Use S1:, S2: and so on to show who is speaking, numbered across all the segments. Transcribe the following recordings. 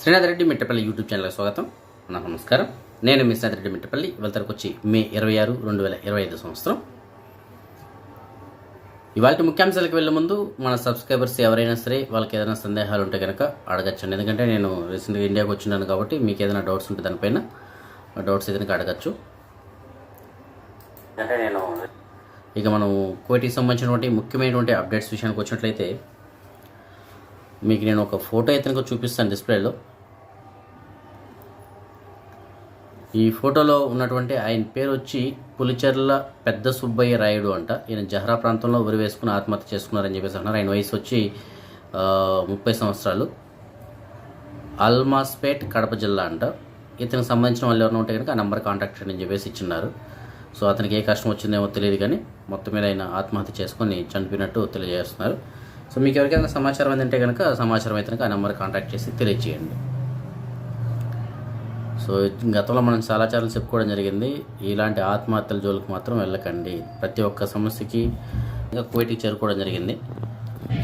S1: Srinath Reddy Mittapalli YouTube ఛానల్కి స్వాగతం. నా నమస్కారం. నేను మీ శ్రీనాథ్ రెడ్డి మిట్టపల్లి. ఇవాళ వచ్చి మే ఇరవై ఆరు రెండు వేల ఇరవై ఐదు సంవత్సరం. ఇవాళ ముఖ్యాంశాలకు వెళ్ళే ముందు మన సబ్స్క్రైబర్స్ ఎవరైనా సరే వాళ్ళకి ఏదైనా సందేహాలు ఉంటే కనుక అడగచ్చండి. ఎందుకంటే నేను రీసెంట్గా ఇండియాకి వచ్చినాను కాబట్టి మీకు ఏదైనా డౌట్స్ ఉంటే దానిపైన డౌట్స్ ఏదైనా అడగచ్చు. అంటే నేను ఇక మనం కోటికి సంబంధించినటువంటి ముఖ్యమైనటువంటి అప్డేట్స్ విషయానికి వచ్చినట్లయితే మీకు నేను ఒక ఫోటో అయితే చూపిస్తాను డిస్ప్లేలో. ఈ ఫోటోలో ఉన్నటువంటి ఆయన పేరు వచ్చి పులిచెర్ల పెద్ద సుబ్బయ్య రాయుడు అంట. ఈయన జహరా ప్రాంతంలో ఉరి వేసుకుని ఆత్మహత్య చేసుకున్నారని చెప్పేసి అన్నారు ఆయన వయసు వచ్చి ముప్పై సంవత్సరాలు. అల్మాస్పేట్ కడప జిల్లా అంట. ఇతనికి సంబంధించిన వాళ్ళు ఎవరైనా ఉంటే కనుక ఆ నెంబర్ కాంటాక్ట్ చేయండి అని చెప్పేసి ఇచ్చిన్నారు. సో అతనికి ఏ కష్టం వచ్చిందేమో తెలియదు కానీ మొత్తం మీద ఆయన ఆత్మహత్య చేసుకొని చనిపోయినట్టు తెలియజేస్తున్నారు. సో మీకు ఎవరికైనా సమాచారం ఏంటంటే కనుక సమాచారం అయితే కనుక ఆ నెంబర్ కాంటాక్ట్ చేసి తెలియజేయండి. సో గతంలో మనం చాలా చాలా చెప్పుకోవడం జరిగింది ఇలాంటి ఆత్మహత్యల జోలికి మాత్రం వెళ్ళకండి. ప్రతి ఒక్క సమస్యకి ఇంకా కువైట్కి చేరుకోవడం జరిగింది.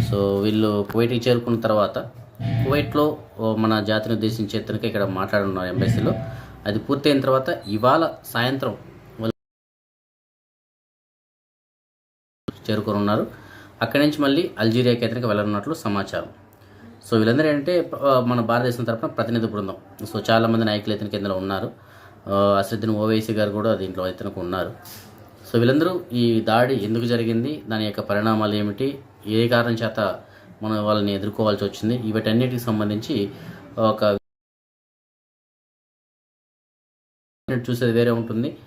S1: సో వీళ్ళు కువైట్కి చేరుకున్న తర్వాత కువైట్లో మన జాతిని ఉద్దేశించి ఎత్తునకి ఇక్కడ మాట్లాడున్నారు ఎంబసీలో. అది పూర్తయిన తర్వాత ఇవాళ సాయంత్రం చేరుకోనున్నారు. అక్కడి నుంచి మళ్ళీ అల్జీరియాకి ఎత్తునకి వెళ్ళనున్నట్లు సమాచారం. సో వీళ్ళందరూ ఏంటంటే మన భారతదేశం తరఫున ప్రతినిధి బృందం. సో చాలామంది నాయకులు ఇతనికి ఇందులో ఉన్నారు. ఆ, అసదుద్దీన్ ఓవైసీ గారు కూడా దీంట్లో ఇతనికి ఉన్నారు. సో వీళ్ళందరూ ఈ దాడి ఎందుకు జరిగింది దాని యొక్క పరిణామాలు ఏమిటి ఏ కారణం చేత మనం వాళ్ళని ఎదుర్కోవాల్సి వచ్చింది వీటన్నిటికి సంబంధించి ఒక చూసేది వేరే ఉంటుంది.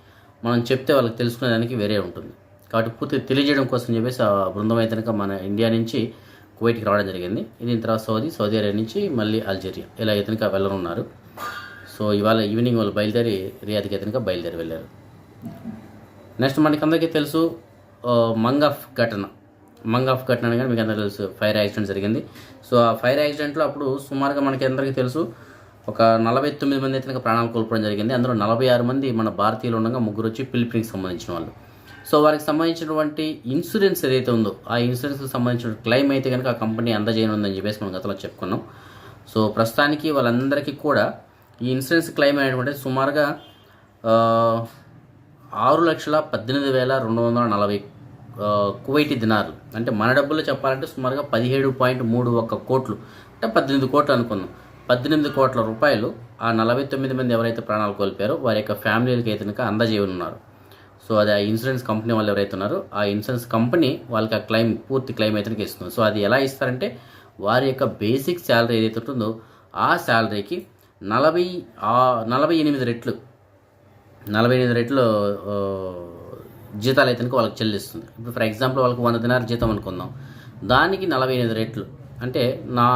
S1: మనం చెప్తే వాళ్ళకి తెలుసుకునేదానికి వేరే ఉంటుంది. కాబట్టి పూర్తి తెలియజేయడం కోసం చెప్పేసి ఆ బృందం అయితే మన ఇండియా నుంచి కువైట్కి రావడం జరిగింది. దీని తర్వాత సౌదీ సౌదీ అరేబియా నుంచి మళ్ళీ అల్జీరియా. ఇలా అయితే వెళ్ళనున్నారు. సో ఇవాళ ఈవినింగ్ వాళ్ళు బయలుదేరి రియాద్కి అయితే బయలుదేరి వెళ్ళారు. నెక్స్ట్ మనకి అందరికీ తెలుసు ఆ, మంగఫ్ ఘటన. మంగఫ్ ఘటన అనగానే మీకు అందరికీ తెలుసు ఫైర్ యాక్సిడెంట్ జరిగింది. సో ఆ ఫైర్ యాక్సిడెంట్లో అప్పుడు సుమారుగా మనకి అందరికీ తెలుసు ఒక నలభై తొమ్మిది మంది అయితే ప్రాణాలు కోల్పోవడం జరిగింది. అందులో నలభై ఆరు మంది మన భారతీయులు ఉండగా ముగ్గురు వచ్చి ఫిలిపిన్కి సంబంధించిన వాళ్ళు. సో వారికి సంబంధించినటువంటి ఇన్సూరెన్స్ ఏదైతే ఉందో ఆ ఇన్సూరెన్స్కి సంబంధించిన క్లెయిమ్ అయితే కనుక ఆ కంపెనీ అందజేయనుందని చెప్పేసి మనం గతంలో చెప్పుకున్నాం. సో ప్రస్తుతానికి వాళ్ళందరికీ కూడా ఈ ఇన్సూరెన్స్ క్లెయిమ్ అనేటువంటి సుమారుగా ఆరు లక్షల పద్దెనిమిది వేల రెండు వందల నలభై కువైటి కువైటీ దినార్లు. అంటే మన డబ్బులు చెప్పాలంటే సుమారుగా పదిహేడు పాయింట్ మూడు ఒక్క కోట్లు. అంటే పద్దెనిమిది కోట్లు అనుకుందాం. పద్దెనిమిది కోట్ల రూపాయలు ఆ నలభై తొమ్మిది మంది ఎవరైతే ప్రాణాలు కోల్పోయారో వారి యొక్క ఫ్యామిలీలకి అయితే కనుక అందజేయనున్నారు. సో అది ఆ ఇన్సూరెన్స్ కంపెనీ వాళ్ళు ఎవరైతే ఉన్నారో ఆ ఇన్సూరెన్స్ కంపెనీ వాళ్ళకి ఆ క్లెయిమ్ పూర్తి క్లెయిమ్ అయితే ఇస్తుంది. సో అది ఎలా ఇస్తారంటే వారి యొక్క బేసిక్ శాలరీ ఏదైతే ఉంటుందో ఆ శాలరీకి నలభై నలభై ఎనిమిది రెట్లు నలభై ఎనిమిది రెట్లు జీతాలు అయితే వాళ్ళకి చెల్లిస్తుంది. ఇప్పుడు ఫర్ ఎగ్జాంపుల్ వాళ్ళకి వంద దినారు జీతం అనుకుందాం. దానికి నలభై ఎనిమిది రెట్లు. అంటే నా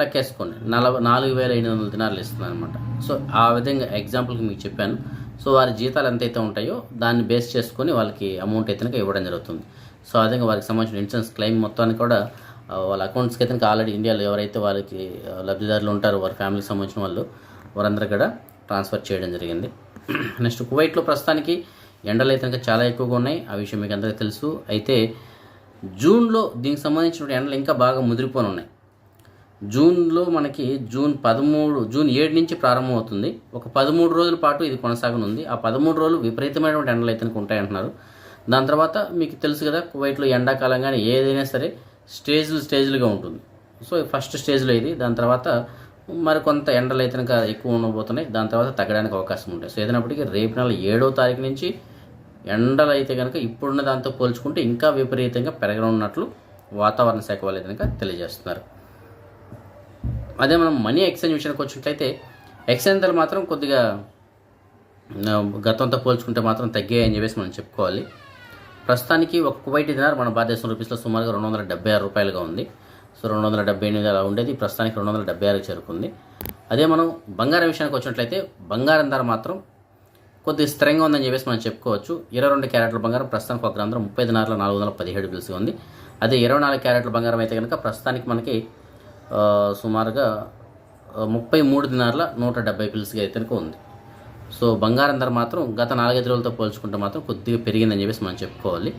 S1: లెక్కేసుకోండి. నలభై నాలుగు వేల ఎనిమిది వందల దినారులు ఇస్తుంది అనమాట సో ఆ విధంగా ఎగ్జాంపుల్కి మీకు చెప్పాను. సో వారి జీతాలు ఎంతైతే ఉంటాయో దాన్ని బేస్ చేసుకొని వాళ్ళకి అమౌంట్ అయితే ఇవ్వడం జరుగుతుంది. సో అదే వారికి సంబంధించిన ఇన్సూరెన్స్ క్లెయిమ్ మొత్తాన్ని కూడా వాళ్ళ అకౌంట్స్కి అయితే ఆల్రెడీ ఇండియాలో ఎవరైతే వాళ్ళకి లబ్ధిదారులు ఉంటారో వారి ఫ్యామిలీకి సంబంధించిన వాళ్ళు వారందరూ కూడా ట్రాన్స్ఫర్ చేయడం జరిగింది. నెక్స్ట్ కువైట్లో ప్రస్తుతానికి ఎండలు అయితే కనుక చాలా ఎక్కువగా ఉన్నాయి. ఆ విషయం మీకు అందరికీ తెలుసు. అయితే జూన్లో దీనికి సంబంధించిన ఎండలు ఇంకా బాగా ముదిరిపోనున్నాయి. జూన్లో మనకి జూన్ పదమూడు జూన్ ఏడు నుంచి ప్రారంభమవుతుంది. ఒక పదమూడు రోజుల పాటు ఇది కొనసాగనుంది. ఆ పదమూడు రోజులు విపరీతమైనటువంటి ఎండలు అయితే ఉంటాయంటున్నారు. దాని తర్వాత మీకు తెలుసు కదా కువైట్లో ఎండాకాలం కానీ ఏదైనా సరే స్టేజ్లు స్టేజ్లుగా ఉంటుంది. సో ఫస్ట్ స్టేజ్లో ఇది. దాని తర్వాత మరి కొంత ఎండలు అయితే కనుక ఎక్కువ ఉండబోతున్నాయి. దాని తర్వాత తగ్గడానికి అవకాశం ఉంటాయి. సో ఏదైనప్పటికీ రేపు నెల ఏడో తారీఖు నుంచి ఎండలు అయితే కనుక ఇప్పుడున్న దాంతో పోల్చుకుంటే ఇంకా విపరీతంగా పెరగనున్నట్లు వాతావరణ శాఖ వాళ్ళు అయితే కనుక తెలియజేస్తున్నారు. అదే మనం మనీ ఎక్స్చేంజ్ విషయానికి వచ్చినట్లయితే ఎక్స్చేంజ్ ధరలు మాత్రం కొద్దిగా గతంతో పోల్చుకుంటే మాత్రం తగ్గాయని చెప్పేసి మనం చెప్పుకోవాలి. ప్రస్తుతానికి ఒక కువైట్ దినార్ మన భారతదేశం రూపీస్లో సుమారుగా రెండు వందల డెబ్బై ఆరు రూపాయలుగా ఉంది. సో రెండు వందల డెబ్బై ఎనిమిది అలా ఉండేది. ప్రస్తుతానికి రెండు వందల డెబ్బై ఆరుకి చేరుకుంది. అదే మనం బంగారం విషయానికి వచ్చినట్లయితే బంగారం ధర మాత్రం కొద్దిగా స్థిరంగా ఉందని చెప్పేసి మనం చెప్పుకోవచ్చు. ఇరవై రెండు క్యారెట్ల బంగారం ప్రస్తుతానికి ఒక గ్రాంధం ముప్పై దినార్ల నాలుగు వందల పదిహేడు బిల్స్గా ఉంది. అదే ఇరవై నాలుగు క్యారెట్ల బంగారం అయితే కనుక ప్రస్తుతానికి మనకి సుమారుగా ముప్పై మూడు దినార్ల నూట డెబ్బై పిల్స్గా అయితే ఉంది. సో బంగారం ధర మాత్రం గత నాలుగైదు రోజులతో పోల్చుకుంటే మాత్రం కొద్దిగా పెరిగిందని చెప్పేసి మనం చెప్పుకోవాలి.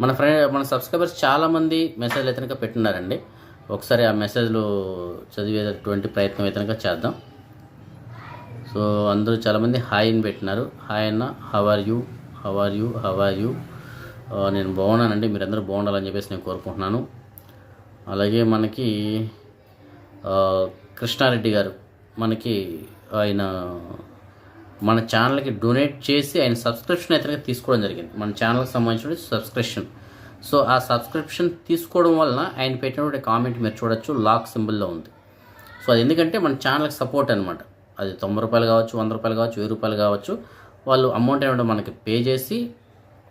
S1: మన ఫ్రెండ్ మన సబ్స్క్రైబర్స్ చాలామంది మెసేజ్లు అయితే కనుక పెట్టున్నారండి. ఒకసారి ఆ మెసేజ్లు చదివేటటువంటి ప్రయత్నం అయితే చేద్దాం. సో అందరూ చాలామంది హాయ్ అని పెట్టినారు. హాయ్ అన్న how are you? How are you? How are you? నేను బాగున్నానండి. మీరందరూ బాగుండాలని చెప్పేసి నేను కోరుకుంటున్నాను. అలాగే మనకి కృష్ణారెడ్డి గారు మనకి ఆయన మన ఛానల్కి డొనేట్ చేసి ఆయన సబ్స్క్రిప్షన్ అయితే తీసుకోవడం జరిగింది. మన ఛానల్కి సంబంధించిన సబ్స్క్రిప్షన్. సో ఆ సబ్స్క్రిప్షన్ తీసుకోవడం వలన ఆయన పెట్టినటువంటి కామెంట్ మీరు చూడొచ్చు. లాక్ సింబల్లో ఉంది. సో అది ఎందుకంటే మన ఛానల్కి సపోర్ట్ అనమాట అది తొంభై రూపాయలు కావచ్చు వంద రూపాయలు కావచ్చు వెయ్యి రూపాయలు కావచ్చు. వాళ్ళు అమౌంట్ ఏమంటే మనకి పే చేసి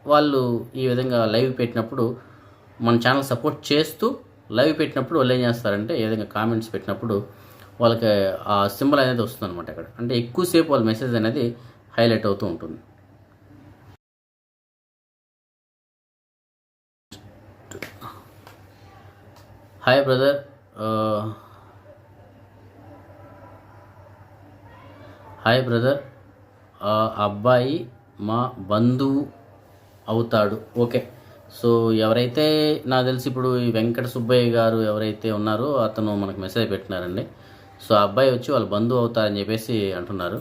S1: వాళ్ళు ఈ విధంగా లైవ్ పెట్టినప్పుడు మన ఛానల్ సపోర్ట్ చేస్తూ లైవ్ పెట్టినప్పుడు వాళ్ళు ఏం చేస్తారంటే ఏదైనా కామెంట్స్ పెట్టినప్పుడు వాళ్ళకి ఆ సింబల్ అనేది వస్తుంది అక్కడ అంటే ఎక్కువసేపు వాళ్ళ మెసేజ్ అనేది హైలైట్ అవుతూ ఉంటుంది. హాయ్ బ్రదర్ హాయ్ బ్రదర్ ఆ అబ్బాయి మా బంధువు అవుతాడు. ఓకే సో ఎవరైతే నాకు తెలిసి ఇప్పుడు ఈ వెంకట సుబ్బయ్య గారు ఎవరైతే ఉన్నారో అతను మనకు మెసేజ్ పెట్టినారండి. సో ఆ అబ్బాయి వచ్చి వాళ్ళు బంధువు అవుతారని చెప్పేసి అంటున్నారు.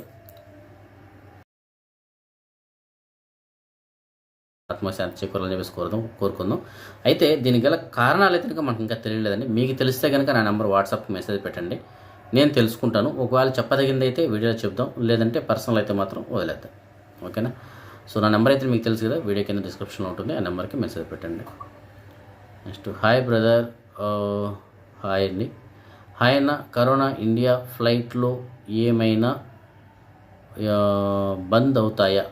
S1: ఆత్మశాంతి చేకూరాలని చెప్పేసి కోరుదాం కోరుకుందాం. అయితే దీనికి గల కారణాలు అయితే కనుక మనకు ఇంకా తెలియలేదండి. మీకు తెలిస్తే కనుక నా నెంబర్ వాట్సాప్ మెసేజ్ పెట్టండి. నేను తెలుసుకుంటాను. ఒకవేళ చెప్పదగింది అయితే వీడియోలో చెప్దాం. లేదంటే పర్సనల్ అయితే మాత్రం వదిలేద్దాం. ఓకేనా? సో నా నెంబర్ అయితే మీకు తెలుసు కదా వీడియో కింద డిస్క్రిప్షన్లో ఉంటుంది ఆ నెంబర్కి మెసేజ్ పెట్టండి. నెక్స్ట్ హాయ్ బ్రదర్ హాయ్ అండి. హాయ్ అన్న కరోనా ఇండియా ఫ్లైట్లో ఏమైనా uh, బంద్ అవుతాయా?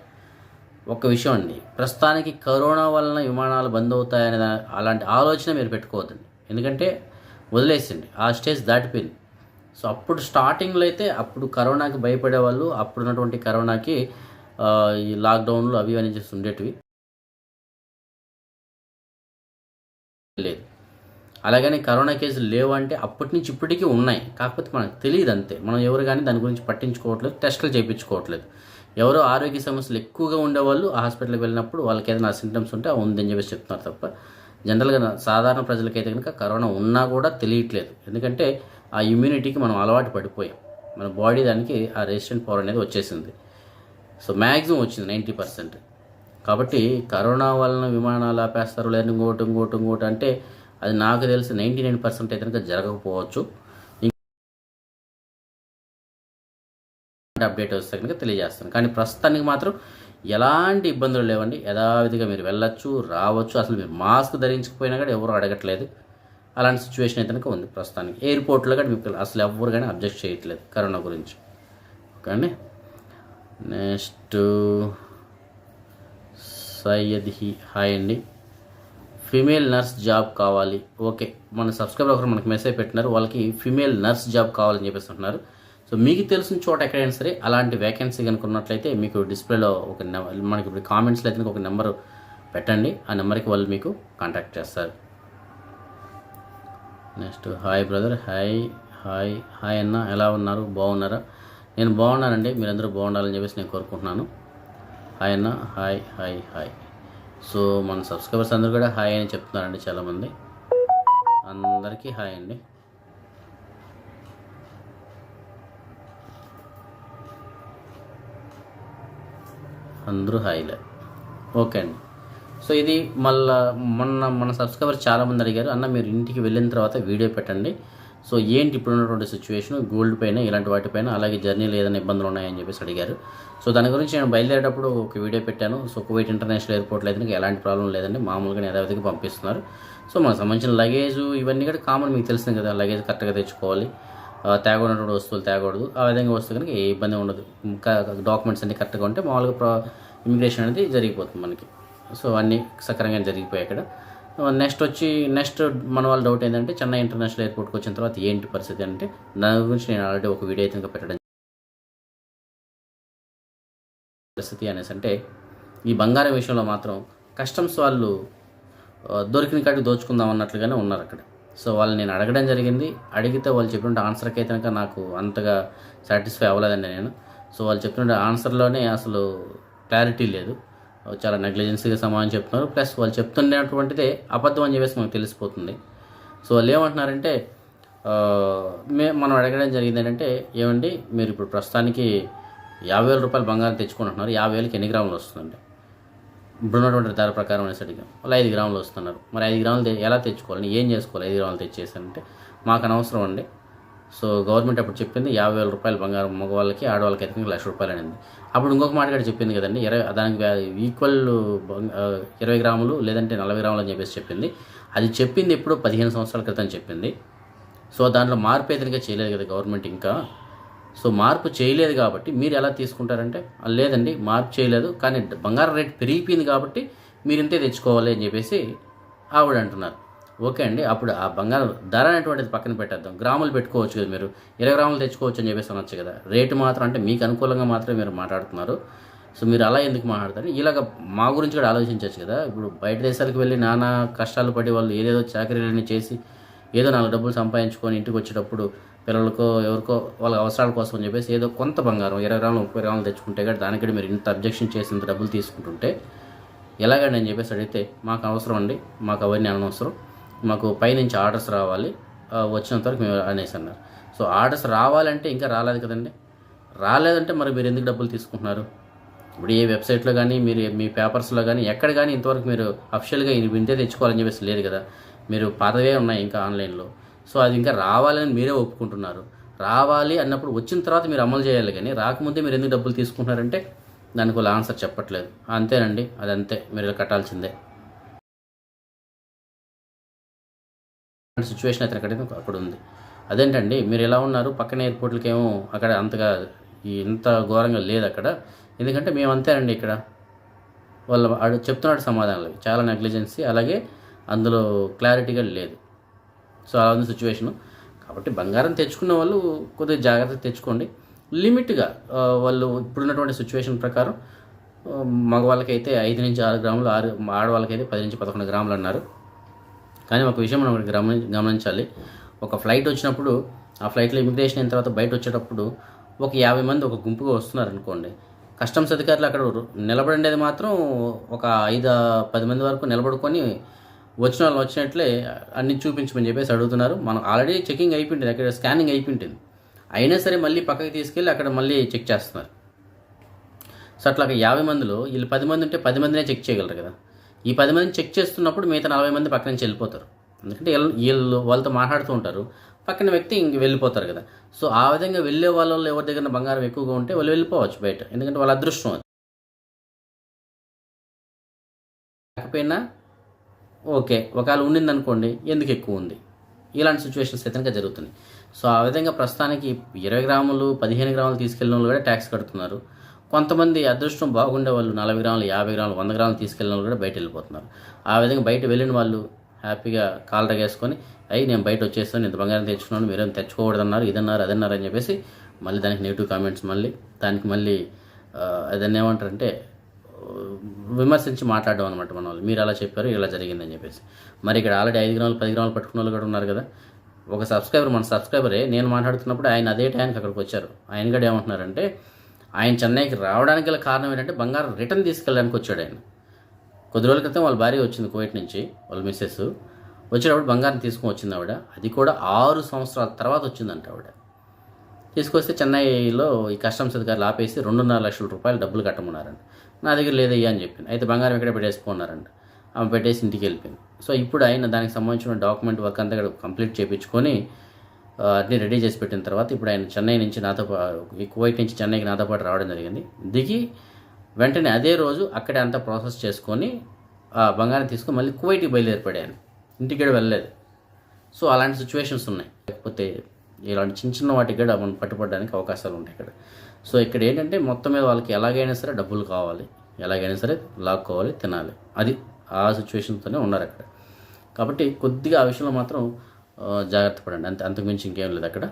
S1: ఒక విషయం అండి ప్రస్తుతానికి కరోనా వలన విమానాలు బంద్ అవుతాయనే అలాంటి ఆలోచన మీరు పెట్టుకోవద్దండి. ఎందుకంటే వదిలేసింది ఆ స్టేజ్ దాటిపోయింది. సో అప్పుడు స్టార్టింగ్లో అయితే అప్పుడు కరోనాకి భయపడే వాళ్ళు అప్పుడు ఉన్నటువంటి కరోనాకి ఈ లాక్డౌన్లు అవి అని చేసి ఉండేటివి లేదు. అలాగని కరోనా కేసులు లేవు అంటే అప్పటి నుంచి ఇప్పటికీ ఉన్నాయి. కాకపోతే మనకు తెలియదు అంతే. మనం ఎవరు కానీ దాని గురించి పట్టించుకోవట్లేదు టెస్టులు చేయించుకోవట్లేదు. ఎవరో ఆరోగ్య సమస్యలు ఎక్కువగా ఉండేవాళ్ళు ఆ హాస్పిటల్కి వెళ్ళినప్పుడు వాళ్ళకి ఏదైనా సింటమ్స్ ఉంటే ఉందని చెప్పేసి చెప్తున్నారు తప్ప జనరల్గా సాధారణ ప్రజలకైతే కనుక కరోనా ఉన్నా కూడా తెలియట్లేదు. ఎందుకంటే ఆ ఇమ్యూనిటీకి మనం అలవాటు పడిపోయాం. మన బాడీ దానికి ఆ రెసిస్టెంట్ పవర్ అనేది వచ్చేసింది. సో మ్యాక్సిమం వచ్చింది నైంటీ పర్సెంట్. కాబట్టి కరోనా వలన విమానాలు ఆపేస్తారు లేదా ఇంకోటి ఇంకోటి ఇంకోటి అంటే అది నాకు తెలిసి నైంటీ నైన్ పర్సెంట్ అయితే కనుక జరగకపోవచ్చు. అప్డేట్ వస్తే కనుక తెలియజేస్తాను. కానీ ప్రస్తుతానికి మాత్రం ఎలాంటి ఇబ్బందులు లేవండి. యథావిధిగా మీరు వెళ్ళొచ్చు రావచ్చు. అసలు మీరు మాస్క్ ధరించకపోయినా కూడా ఎవరు అడగట్లేదు. అలాంటి సిచ్యువేషన్ అయితే కనుక ఉంది ప్రస్తుతానికి. ఎయిర్పోర్ట్లో కానీ మీకు అసలు ఎవరు కానీ అబ్జెక్ట్ చేయట్లేదు కరోనా గురించి. ఓకే అండి? నెక్స్ట్ సయ్యద్ హి హాయ్ అండి. ఫీమేల్ నర్స్ జాబ్ కావాలి. ఓకే మన సబ్స్క్రైబర్ ఒకరు మనకి మెసేజ్ పెట్టినారు. వాళ్ళకి ఫీమేల్ నర్స్ జాబ్ కావాలని చెప్పేసి అంటున్నారు. సో మీకు తెలిసిన చోట ఎక్కడైనా సరే అలాంటి వేకెన్సీ కనుక ఉన్నట్లయితే మీకు డిస్ప్లేలో ఒక మనకి ఇప్పుడు కామెంట్స్లో అయితే ఒక నెంబర్ పెట్టండి. ఆ నెంబర్కి వాళ్ళు మీకు కాంటాక్ట్ చేస్తారు. Next hi brother. Hi hi hi అన్న. ఎలా ఉన్నారు? బాగున్నారా? నేను బాగున్నానండి మీరందరూ బాగుండాలని చెప్పేసి నేను కోరుకుంటున్నాను. హాయ్ అన్న హాయ్ హాయ్ హాయ్. సో మన సబ్స్క్రైబర్స్ అందరూ కూడా హాయ్ అని చెప్తున్నారండి చాలామంది. అందరికీ హాయ్ అండి. అందరూ హాయిలే. ఓకే అండి. సో ఇది మళ్ళా మొన్న మన సబ్స్క్రైబర్ చాలామంది అడిగారు అన్న మీరు ఇంటికి వెళ్ళిన తర్వాత వీడియో పెట్టండి. సో ఏంటి ఇప్పుడు ఉన్నటువంటి సిచ్యువేషన్ గోల్డ్ పైన ఇలాంటి వాటిపైన అలాగే జర్నీలో ఏదైనా ఇబ్బందులు ఉన్నాయని చెప్పేసి అడిగారు. సో దాని గురించి నేను బయలుదేరేటప్పుడు ఒక వీడియో పెట్టాను. సో కువైట్ ఇంటర్నేషనల్ ఎయిర్పోర్ట్లో అయితే ఎలాంటి ప్రాబ్లం లేదండి. మామూలుగా యథావిధిగా పంపిస్తున్నారు. సో మనకు సంబంధించిన లగేజ్ ఇవన్నీ కూడా కామన్ మీకు తెలిసింది కదా. లగేజ్ కరెక్ట్గా తెచ్చుకోవాలి. ఆ, తేగొన్నటువంటి వస్తువులు తేగూడదు. ఆ విధంగా వస్తే కనుక ఏ ఇబ్బంది ఉండదు. ఇంకా డాక్యుమెంట్స్ అన్ని కరెక్ట్గా ఉంటే మామూలుగా ప్రా ఇమిగ్రేషన్ అనేది జరిగిపోతుంది మనకి. సో అన్నీ సక్రమంగా జరిగిపోయాయి అక్కడ. నెక్స్ట్ వచ్చి నెక్స్ట్ మన వాళ్ళ డౌట్ ఏంటంటే చెన్నై ఇంటర్నేషనల్ ఎయిర్పోర్ట్కి వచ్చిన తర్వాత ఏంటి పరిస్థితి అంటే దాని గురించి నేను ఆల్రెడీ ఒక వీడియో అయితే పెట్టడం పరిస్థితి అనేసి అంటే ఈ బంగారం విషయంలో మాత్రం కస్టమ్స్ వాళ్ళు దొరికిన కాడికి దోచుకుందాం అన్నట్లుగానే ఉన్నారు అక్కడ. సో వాళ్ళు నేను అడగడం జరిగింది. అడిగితే వాళ్ళు చెప్పిన ఆన్సర్కి అయితే కనుక నాకు అంతగా సాటిస్ఫై అవ్వలేదండి నేను. సో వాళ్ళు చెప్పిన ఆన్సర్లోనే అసలు క్లారిటీ లేదు. చాలా నెగ్లిజెన్సీగా సమాధానం చెప్తున్నారు. ప్లస్ వాళ్ళు చెప్తుండేటువంటిదే అబద్ధం అని చెప్పేసి మనకు తెలిసిపోతుంది. సో వాళ్ళు ఏమంటున్నారంటే మే మనం అడగడం జరిగింది ఏంటంటే ఏమండి మీరు ఇప్పుడు ప్రస్తుతానికి యాభై వేల రూపాయలు బంగారం తెచ్చుకుంటున్నారు. యాభై వేలకి ఎన్ని గ్రాములు వస్తుందండి? ఇప్పుడున్నటువంటి ధర ప్రకారం అనేసరికి వాళ్ళు ఐదు గ్రాములు వస్తున్నారు. మరి ఐదు గ్రాములు ఎలా తెచ్చుకోవాలి ఏం చేసుకోవాలి ఐదు గ్రాములు తెచ్చేసానంటే మాకు అనవసరం అండి. సో గవర్నమెంట్ అప్పుడు చెప్పింది యాభై వేల రూపాయలు బంగారం మగవాళ్ళకి ఆడవాళ్ళకి అయితే లక్ష రూపాయలు అనేది. అప్పుడు ఇంకొక మాట కూడా చెప్పింది కదండి. ఇరవై దానికి ఈక్వల్ ఇరవై గ్రాములు లేదంటే నలభై గ్రాములు అని చెప్పేసి చెప్పింది. అది చెప్పింది ఎప్పుడో పదిహేను సంవత్సరాల క్రితం చెప్పింది. సో దాంట్లో మార్పు అయితే చేయలేదు కదా గవర్నమెంట్ ఇంకా. సో మార్పు చేయలేదు కాబట్టి మీరు ఎలా తీసుకుంటారంటే లేదండి మార్పు చేయలేదు కానీ బంగారం రేట్ పెరిగిపోయింది కాబట్టి మీరు ఇంతే తెచ్చుకోవాలి అని చెప్పేసి ఆవిడ అంటున్నారు. ఓకే అండి. అప్పుడు ఆ బంగారం ధర అనేటువంటిది పక్కన పెట్టేద్దాం. గ్రాములు పెట్టుకోవచ్చు కదా మీరు. ఇరవై గ్రాములు తెచ్చుకోవచ్చు అని చెప్పేసి అనొచ్చు కదా. రేటు మాత్రం అంటే మీకు అనుకూలంగా మాత్రమే మీరు మాట్లాడుతున్నారు. సో మీరు అలా ఎందుకు మాట్లాడతారు? ఇలాగ మా గురించి కూడా ఆలోచించవచ్చు కదా. ఇప్పుడు బయట దేశాలకు వెళ్ళి నానా కష్టాలు పడి వాళ్ళు ఏదేదో చాకరీలని చేసి ఏదో నాలుగు డబ్బులు సంపాదించుకొని ఇంటికి వచ్చేటప్పుడు పిల్లలకో ఎవరికో వాళ్ళ అవసరాల కోసం అని చెప్పేసి ఏదో కొంత బంగారం ఇరవై గ్రాములు ముప్పై గ్రాములు తెచ్చుకుంటే కానీ దానికి మీరు ఇంత అబ్జెక్షన్ చేసి ఇంత డబ్బులు తీసుకుంటుంటే ఎలాగండి అని చెప్పేసి అడిగితే మాకు అవసరం అండి. మాకు అవన్నీ అనవసరం. మాకు పైనుంచి ఆర్డర్స్ రావాలి. వచ్చినంత వరకు మేము అనేసి అన్నారు. సో ఆర్డర్స్ రావాలంటే ఇంకా రాలేదు కదండి. రాలేదంటే మరి మీరు ఎందుకు డబ్బులు తీసుకుంటున్నారు? ఇప్పుడు ఏ వెబ్సైట్లో కానీ మీరు మీ పేపర్స్లో కానీ ఎక్కడ కానీ ఇంతవరకు మీరు అఫిషియల్గా ఇంతే తెచ్చుకోవాలని చెప్పేసి లేదు కదా. మీరు పాతవే ఉన్నాయి ఇంకా ఆన్లైన్లో. సో అది ఇంకా రావాలని మీరే ఒప్పుకుంటున్నారు. రావాలి అన్నప్పుడు వచ్చిన తర్వాత మీరు అమలు చేయాలి కానీ రాకముందే మీరు ఎందుకు డబ్బులు తీసుకుంటున్నారంటే దానికి వాళ్ళ ఆన్సర్ చెప్పట్లేదు. అంతేనండి. అది అంతే మీరు కట్టాల్సిందే. సిచ్యువేషన్ అయితే అక్కడ అక్కడ ఉంది అదేంటండి మీరు ఎలా ఉన్నారు? పక్కన ఎయిర్పోర్ట్లకి ఏమో అక్కడ అంతగా ఇంత ఘోరంగా లేదు అక్కడ. ఎందుకంటే మేము అంతేనండి ఇక్కడ. వాళ్ళు ఆడు చెప్తున్నాడు సమాధానాలు చాలా నెగ్లిజెన్సీ అలాగే అందులో క్లారిటీగా లేదు. సో అలా ఉంది సిచ్యువేషను. కాబట్టి బంగారం తెచ్చుకున్న వాళ్ళు కొద్దిగా జాగ్రత్త తెచ్చుకోండి. లిమిట్గా వాళ్ళు ఇప్పుడున్నటువంటి సిచ్యువేషన్ ప్రకారం మగవాళ్ళకైతే ఐదు నుంచి ఆరు గ్రాములు ఆరు ఆడవాళ్ళకైతే పది నుంచి పదకొండు గ్రాములు అన్నారు. కానీ ఒక విషయం మనం గమని గమనించాలి. ఒక ఫ్లైట్ వచ్చినప్పుడు ఆ ఫ్లైట్లో ఇమిగ్రేషన్ అయిన తర్వాత బయట వచ్చేటప్పుడు ఒక యాభై మంది ఒక గుంపుగా వస్తున్నారు అనుకోండి కస్టమ్స్ అధికారులు అక్కడ నిలబడిండేది మాత్రం ఒక ఐదు పది మంది వరకు నిలబడుకొని వచ్చిన వాళ్ళు వచ్చినట్లే అన్ని చూపించమని చెప్పేసి అడుగుతున్నారు. మనం ఆల్రెడీ చెకింగ్ అయిపోయింది అక్కడ స్కానింగ్ అయిపోయింది. అయినా సరే మళ్ళీ పక్కకి తీసుకెళ్ళి అక్కడ మళ్ళీ చెక్ చేస్తున్నారు. సో అట్లా యాభై మందిలో వీళ్ళు పది మంది ఉంటే పది మందినే చెక్ చేయగలరు కదా. ఈ పది మందిని చెక్ చేస్తున్నప్పుడు మిగతా నలభై మంది పక్కన నుంచి వెళ్ళిపోతారు. ఎందుకంటే వీళ్ళు వీళ్ళు వాళ్ళతో మాట్లాడుతూ ఉంటారు. పక్కన వ్యక్తి ఇంక వెళ్ళిపోతారు కదా. సో ఆ విధంగా వెళ్ళే వాళ్ళలో ఎవరి దగ్గర బంగారం ఎక్కువగా ఉంటే వాళ్ళు వెళ్ళిపోవచ్చు బయట. ఎందుకంటే వాళ్ళ అదృష్టం అది. లేకపోయినా ఓకే ఒకవేళ ఉండింది అనుకోండి ఎందుకు ఎక్కువ ఉంది? ఇలాంటి సిచ్యువేషన్స్ అయితే జరుగుతున్నాయి. సో ఆ విధంగా ప్రస్తుతానికి ఇరవై గ్రాములు పదిహేను గ్రాములు తీసుకెళ్ళిన వాళ్ళు కూడా ట్యాక్స్ కడుతున్నారు. కొంతమంది అదృష్టం బాగుండే వాళ్ళు నలభై గ్రాములు యాభై గ్రాములు వంద గ్రాములు తీసుకెళ్ళిన వాళ్ళు కూడా బయట వెళ్ళిపోతున్నారు. ఆ విధంగా బయట వెళ్ళిన వాళ్ళు హ్యాపీగా కాలు వేసుకొని అయ్యి నేను బయట వచ్చేస్తాను ఇంత బంగారం తెచ్చుకున్నాను మీరేం తెచ్చుకోకూడదన్నారు ఇదన్నారు అదన్నారు అని చెప్పేసి మళ్ళీ దానికి నెగిటివ్ కామెంట్స్ మళ్ళీ దానికి మళ్ళీ అదన్న అదన్నీ ఏమంటారంటే విమర్శించి మాట్లాడడం అనమాట మన వాళ్ళు. మీరు అలా చెప్పారు ఇలా జరిగిందని చెప్పేసి. మరి ఇక్కడ ఆల్రెడీ ఐదు గ్రాములు పది గ్రాములు పట్టుకున్న వాళ్ళు కూడా ఉన్నారు కదా. ఒక సబ్స్క్రైబర్ మన సబ్స్క్రైబరే నేను మాట్లాడుతున్నప్పుడు ఆయన అదే టైంకి అక్కడికి వచ్చారు. ఆయన కూడా ఏమంటున్నారంటే ఆయన చెన్నైకి రావడానికి గల కారణం ఏంటంటే బంగారం రిటర్న్ తీసుకెళ్ళడానికి వచ్చాడు ఆయన. కొద్ది రోజుల క్రితం వాళ్ళ భార్య వచ్చింది కువైట్ నుంచి వాళ్ళ మిస్సెస్ వచ్చేటప్పుడు బంగారం తీసుకొని వచ్చింది ఆవిడ. అది కూడా ఆరు సంవత్సరాల తర్వాత వచ్చిందంట ఆవిడ. తీసుకొస్తే చెన్నైలో ఈ కస్టమ్స్ అధికారులు ఆపేసి రెండున్నర లక్షల రూపాయలు డబ్బులు కట్టమన్నారండి నా దగ్గర లేదయ్యా అని చెప్పింది. అయితే బంగారం ఇక్కడ పెట్టేసుకున్నారండి ఆమె పెట్టేసి ఇంటికి వెళ్ళిపోయింది. సో ఇప్పుడు ఆయన దానికి సంబంధించిన డాక్యుమెంట్ వర్క్ అంతా కంప్లీట్ చేయించుకొని అన్నీ రెడీ చేసి పెట్టిన తర్వాత ఇప్పుడు ఆయన చెన్నై నుంచి నాతో ఈ కువైట్ నుంచి చెన్నైకి నాతో పాటు రావడం జరిగింది. దిగి వెంటనే అదే రోజు అక్కడే అంతా ప్రాసెస్ చేసుకొని ఆ బంగారం తీసుకొని మళ్ళీ కువైట్కి బయలుదేరిపడాను ఇంటికి కూడా వెళ్ళలేదు. సో అలాంటి సిచ్యువేషన్స్ ఉన్నాయి. లేకపోతే ఇలాంటి చిన్న చిన్న వాటికి కూడా మనం పట్టుపడడానికి అవకాశాలు ఉంటాయి ఇక్కడ. సో ఇక్కడ ఏంటంటే మొత్తం మీద వాళ్ళకి ఎలాగైనా సరే డబ్బులు కావాలి. ఎలాగైనా సరే లాక్కోవాలి తినాలి. అది ఆ సిచ్యువేషన్తోనే ఉన్నారు అక్కడ. కాబట్టి కొద్దిగా ఆ విషయంలో మాత్రం జాగ్రత్త పడండి. అంతే అంతకుమించి ఇంకేం లేదు అక్కడ.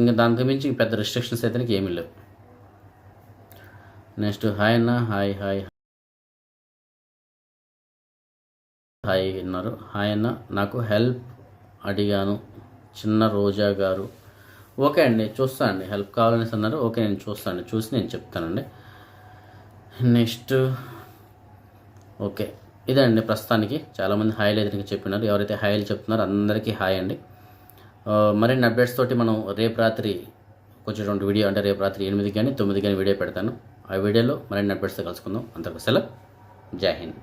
S1: ఇంకా దానికి మించి పెద్ద రిస్ట్రిక్షన్స్ అయితే ఏమీ లేవు. నెక్స్ట్ హాయ్ అన్న. హాయ్ హాయ్ హాయ్ అన్నారు. హాయ్ అన్న. నాకు హెల్ప్ అడిగాను చిన్న రోజా గారు. ఓకే అండి చూస్తాను అండి. హెల్ప్ కావాలనేసి అన్నారు. ఓకే నేను చూస్తాను చూసి నేను చెప్తానండి. Next okay. ఇదే అండి ప్రస్తుతానికి. చాలామంది హాయిలు అయితే చెప్పినారు. ఎవరైతే హాయిలు చెప్తున్నారో అందరికీ హాయ్ అండి. మరిన్ని అప్డేట్స్ తోటి మనం రేపు రాత్రి వచ్చేటువంటి వీడియో అంటే రేపు రాత్రి ఎనిమిది కానీ తొమ్మిది కానీ వీడియో పెడతాను. ఆ వీడియోలో మరిన్ని అప్డేట్స్తో కలుసుకుందాం. అంతకు సెలవు. జై హింద్.